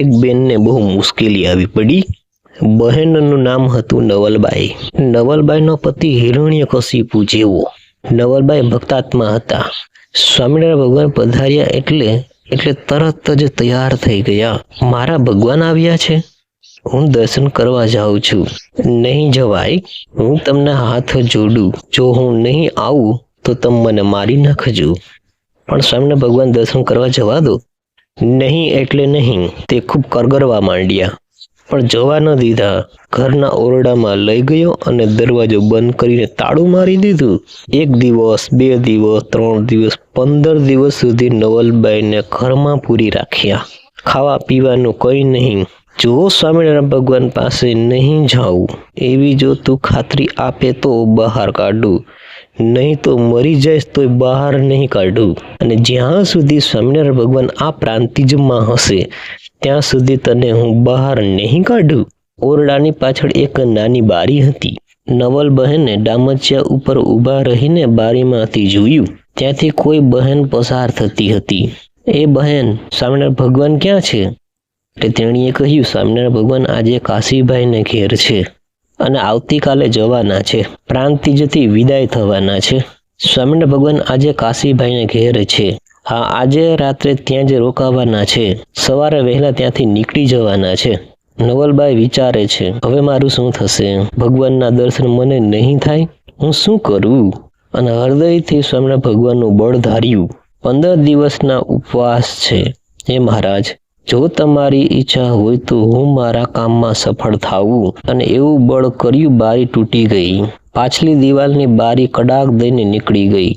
એક બેનને બહુ મુશ્કેલી આવી પડી. બહેનનું નામ હતું નવલબાઈ. નવલબાઈનો પતિ હિરણ્યકશિપુ જેવો. નવલબાઈ ભક્તાત્મા હતા. સ્વામિનારાયણ ભગવાન પધાર્યા એટલે એટલે તરત જ તૈયાર થઈ ગયા. મારા ભગવાન આવ્યા છે? હું દર્શન કરવા જાઉં છું. નહીં જવાય. હું તમને હાથ જોડું. જો હું નહીં આવું, તો તમે મને મારી નાખજો. પણ સ્વામિનારાયણ ભગવાન દર્શન કરવા જવા દો. નહીં એટલે નહીં, તે ખૂબ કરગરવા માંડ્યા. પણ જવા ન દીધા, ઘરના ઓરડામાં લઈ ગયો અને દરવાજો બંધ કરીને તાળું મારી દીધું. એક દિવસ, બે દિવસ, ત્રણ દિવસ, પંદર દિવસ સુધી નવલબાઈને ઘરમાં પૂરી રાખ્યા. ખાવા પીવાનું કંઈ નહીં. જો સ્વામિનારાયણ ભગવાન પાસે નહીં જાઉં. એવી જો તું ખાતરી આપે તો બહાર કાઢું. નહીં તો મરી જઈશ તો બહાર નહીં કાઢું. અને જ્યાં સુધી સ્વામિનારાયણ ભગવાન આ પ્રાંતિજમાં હશે, ત્યાં સુધી તને હું બહાર નહીં કાઢું. ઓરડાની પાછળ એક નાની બારી હતી. નવલ બહેને ડામચિયા ઉપર ઊભા રહીને બારીમાંથી જોયું. ત્યાંથી કોઈ બહેન પસાર થતી હતી. એ બહેન, સ્વામિનારાયણ ભગવાન ક્યાં છે? એટલે તેણીએ કહ્યું, સ્વામિનારાયણ ભગવાન આજે કાશીભાઈને ઘેર છે. અને આવતીકાલે જવાના છે. પ્રાંતિજથી વિદાય થવાના છે. સ્વામિનારાયણ ભગવાન આજે કાશીભાઈને ઘેર છે. હા, આજે રાત્રે ત્યાં જ રોકાવાના છે. સવારે વહેલા ત્યાંથી નીકળી જવાના છે. નવલબાઈ વિચારે છે, હવે મારું શું થશે? ભગવાનના દર્શન મને નહીં થાય? હું શું કરું? અને હૃદયથી સ્વામિનારાયણ ભગવાનનું બળ ધાર્યું. પંદર દિવસના ઉપવાસ છે. હે મહારાજ જો તમારી ઈચ્છા હોય તો હું મારા કામમાં સફળ થાવું અને એવું બળ કર્યું બારી તૂટી ગઈ. પાછલી દિવાલની બારી કડાક દઈને નીકળી ગઈ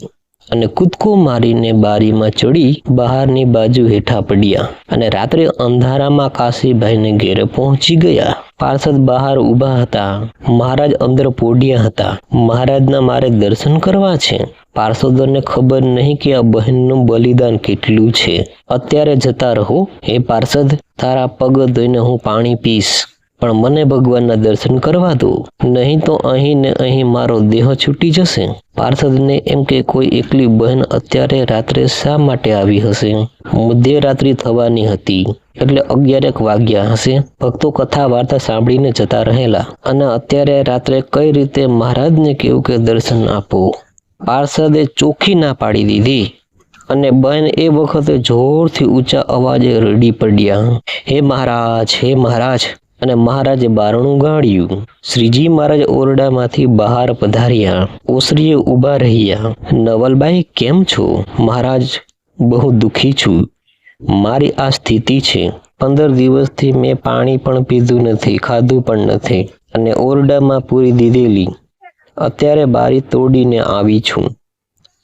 અને કૂદકો મારીને બારીમાં ચડી બહારની બાજુ હેઠા પડ્યા અને રાત્રે અંધારામાં કાશીભાઈને ઘેરે પહોંચી ગયા. પાર્ષદ બહાર ઊભા હતા. મહારાજ અંદર પોઢ્યા હતા. મહારાજના મારે દર્શન કરવા છે. પાર્ષદોને ખબર નહીં કે આ બહેનનું બલિદાન કેટલું છે. અત્યારે જતા રહો, હે પાર્ષદ. તારા પગ ધોઈને હું પાણી પીશ. પણ મને ભગવાનના દર્શન કરવા દો. નહીં તો અહીં ને અહીં મારો દેહ છૂટી જશે. પાર્ષદને એમ કે કોઈ એકલી બહેન અત્યારે રાત્રે શા માટે આવી હશે? મધ્યરાત્રિ થવાની હતી. એટલે અગિયારેક વાગ્યા હશે. ભક્તો કથા વાર્તા સાંભળીને જતા રહેલા. અને અત્યારે રાત્રે કઈ રીતે મહારાજને કેવું કે દર્શન આપો? પાર્ષદે ચોખ્ખી ના પાડી દીધી. અને બહેન એ વખતે જોરથી ઊંચા અવાજે રડી પડ્યા. હે મહારાજ હે મહારાજ અને મહારાજે બારણું ગાળ્યું. શ્રીજી મહારાજ ઓરડામાંથી બહાર પધાર્યા. ઓસરીએ ઊભા રહ્યા. નવલબાઈ, કેમ છો? મહારાજ, બહુ દુઃખી છું. મારી આ સ્થિતિ છે. પંદર દિવસથી મેં પાણી પણ પીધું નથી, ખાધું પણ નથી અને ઓરડામાં પૂરી દીધેલી. અત્યારે બારી તોડીને આવી છું.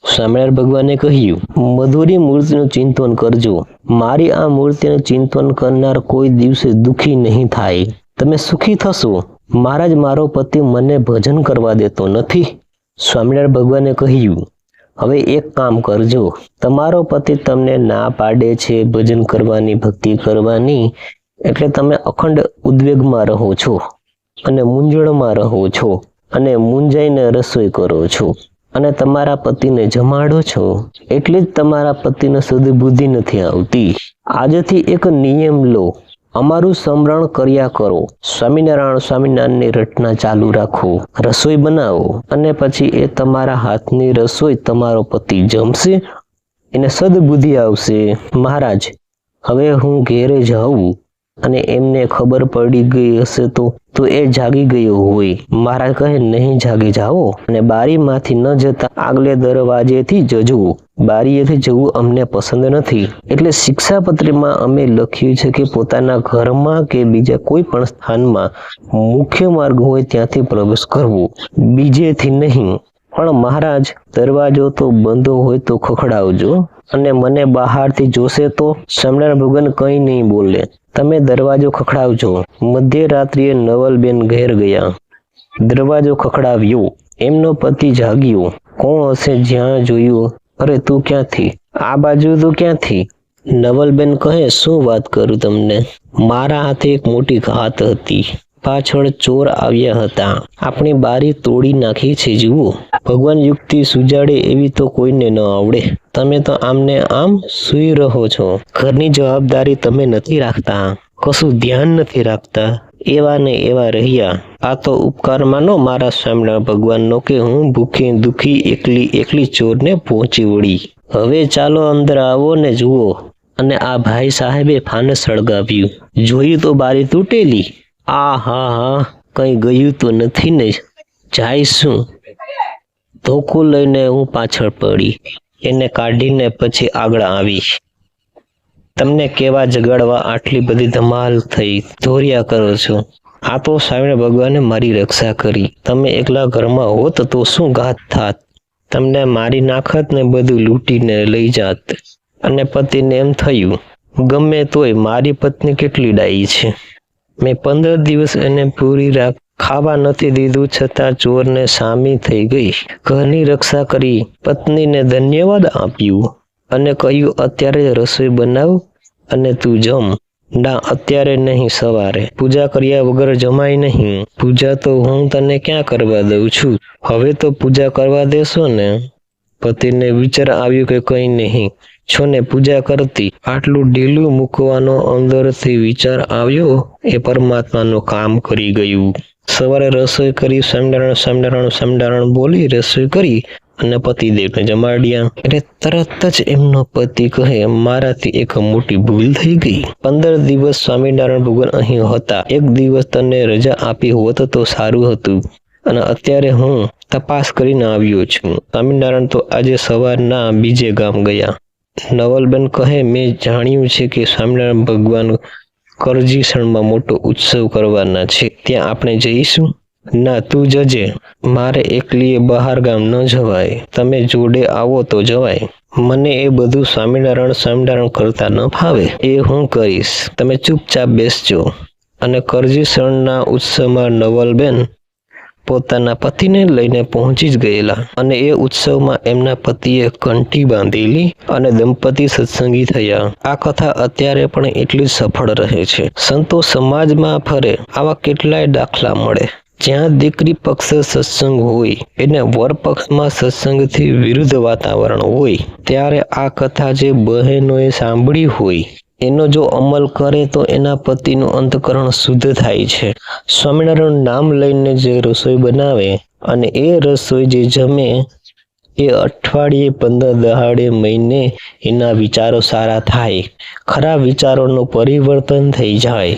સ્વામિનારાયણ ભગવાને કહ્યું, મધુરી મૂર્તિનું ચિંતન કરજો. મારી આ મૂર્તિનું ચિંતન કરનાર કોઈ દિવસે દુઃખી નહીં થાય. તમે સુખી થશો. મારા જ મારો પતિ મને ભજન કરવા દેતો નથી. સ્વામિનારાયણ ભગવાને કહ્યું, હવે એક કામ કરજો. તમારો પતિ તમને ના પાડે છે ભજન કરવાની, ભક્તિ કરવાની. એટલે તમે અખંડ ઉદ્વેગમાં રહો છો અને મૂંઝવણમાં રહો છો અને મૂંઝાઈને રસોઈ કરો છો. અને તમારા પતિને જમાડો છો, એટલે જ તમારા પતિને સુધી બુદ્ધિ નથી આવતી. આજથી એક નિયમ લો, અમારું સ્મરણ કર્યા કરો. સ્વામિનારાયણ સ્વામિનારાયણની રચના ચાલુ રાખો, રસોઈ બનાવો, અને પછી એ તમારા હાથની રસોઈ તમારો પતિ જમશે, એને સદબુદ્ધિ આવશે. મહારાજ, હવે હું ઘેરે જાઉં. અને એમને ખબર પડી ગઈ હશે તો તો એ જાગી ગયો હોય. મહારાજ કહે, નહીં જાગી જાઓ અને બારીમાંથી ન જતા આગલે દરવાજેથી જજો. બારીએથી જવું અમને પસંદ નથી. એટલે શિક્ષાપત્રીમાં અમે લખ્યું છે કે પોતાના ઘરમાં કે બીજા કોઈ પણ સ્થાનમાં મુખ્ય માર્ગ હોય ત્યાંથી પ્રવેશ કરવો. બીજેથી નહીં. પણ મહારાજ, દરવાજો તો બંધો હોય તો ખખડાવજો અને મને બહારથી જોશે તો સ્વામિનારાયણ ભગવાન કંઈ નહીં બોલે. તમે દરવાજો ખખડાવજો. મધ્યરાત્રિએ નવલબેન ઘેર ગયા. દરવાજો ખખડાવ્યો. એમનો પતિ જાગ્યો. કોણ હશે જ્યાં જોયું? અરે તું ક્યાંથી? આ બાજુ તું ક્યાંથી? નવલબેન કહે, શું વાત કરું તમને? મારા હાથે એક મોટી ઘાત હતી. પાછળ ચોર આવ્યા હતા. આપણી બારી તોડી નાખી છે, જુઓ. ભગવાન યુક્તિ સુજાડે એવી તો કોઈને ન આવડે. તમે તો આમને આમ સૂઈ રહો છો. ઘરની જવાબદારી તમે નથી રાખતા. કશું ધ્યાન નથી રાખતા. એવા ને એવા રહ્યા. આ તો ઉપકાર માનો મારા સ્વામિનારાયણ ભગવાનનો કે હું ભૂખી, દુખી, એકલી એકલી ચોરને પહોંચી વળી. હવે ચાલો અંદર આવો ને જુઓ. અને આ ભાઈ સાહેબે ફાને સળગાવ્યું. જોયું તો બારી તૂટેલી. આ હા હા કઈ ગયું તો નથી ને. જાય ધોકું લઈને હું પાછળ પડી. એને કાઢીને પછી આગળ આવી તમને કેવા જગાડવા આટલી બધી ધમાલ થઈ. ધોર્યા કરો છો. આ તો સ્વામી ભગવાને મારી રક્ષા કરી. તમે એકલા ઘરમાં હોત તો શું ઘાત થાત? તમને મારી નાખત ને બધું લૂંટીને લઈ જાત. અને પતિને એમ થયું, ગમે તોય મારી પત્ની કેટલી ડાઈ છે. મેં પંદર દિવસ એને પૂરી રાખ ખાવા નથી દીધું, છતાં ચોરને સામી થઈ ગઈ. ઘરની રક્ષા કરી પત્નીને ધન્યવાદ આપ્યું અને કહ્યું, અત્યારે રસોઈ બનાવ અને તું જમ. ના, અત્યારે નહીં, સવારે. પૂજા કર્યા વગર જમાય નહીં. પૂજા તો હું તને ક્યાં કરવા દઉં છું? હવે તો પૂજા કરવા દેશો ને. પતિને વિચાર આવ્યું કે કંઈ નહીં. છો ને પૂજા કરતી. આટલું ઢીલું મૂકવાનો અંદરથી વિચાર આવ્યો, એ પરમાત્માનું કામ કરી ગયું. સવારે રસોઈ કરી સ્વામિનારાયણ સ્વામિનારાયણ સમડારણ બોલી રસોઈ કરી અને પતિદેવને જમાડ્યા. એટલે તરત જ એમનો પતિ કહે, મારાથી એક મોટી ભૂલ થઈ ગઈ. પંદર દિવસ સ્વામિનારાયણ ભગવાન અહીં હતા. એક દિવસ તને રજા આપી હોત તો સારું હતું. અને અત્યારે હું તપાસ કરીને આવ્યો છું. સ્વામિનારાયણ તો આજે સવારના બીજે ગામ ગયા. નવલબેન કહે, મેં જાણ્યું છે કે સ્વામિનારાયણ ભગવાન કરજીસણમાં મોટો ઉત્સવ કરવાના છે. ત્યાં આપણે જઈશું. ના, તું જજે. મારે એકલીએ બહાર ગામ ન જવાય. તમે જોડે આવો તો જવાય. મને એ બધું સ્વામિનારાયણ સ્વામિનારાયણ કરતા ન ફાવે. એ હું કરીશ. તમે ચૂપચાપ બેસજો. અને કરજીસણના ઉત્સવમાં નવલબેન પોતાના પતિને લઈને પહોંચી જ ગયેલા અને એ ઉત્સવમાં એમના પતિએ કંઠી બાંધેલી અને દંપતી સત્સંગી થયા. આ કથા અત્યારે પણ એટલી સફળ રહે છે. સંતો સમાજમાં ફરે, આવા કેટલાય દાખલા મળે. જ્યાં દીકરી પક્ષ સત્સંગ હોય, એને વર પક્ષમાં સત્સંગથી વિરુદ્ધ વાતાવરણ હોય, ત્યારે આ કથા જે બહેનોએ સાંભળી હોય એનો જો અમલ કરે તો એના પતિનું અંતકરણ શુદ્ધ થાય છે. સ્વામિનારાયણ નામ લઈને જે રસોઈ બનાવે અને એ રસોઈ જે જમે, એ અઠવાડિયે પંદર દહાડે મહિને એના વિચારો સારા થાય. ખરા વિચારોનું પરિવર્તન થઈ જાય.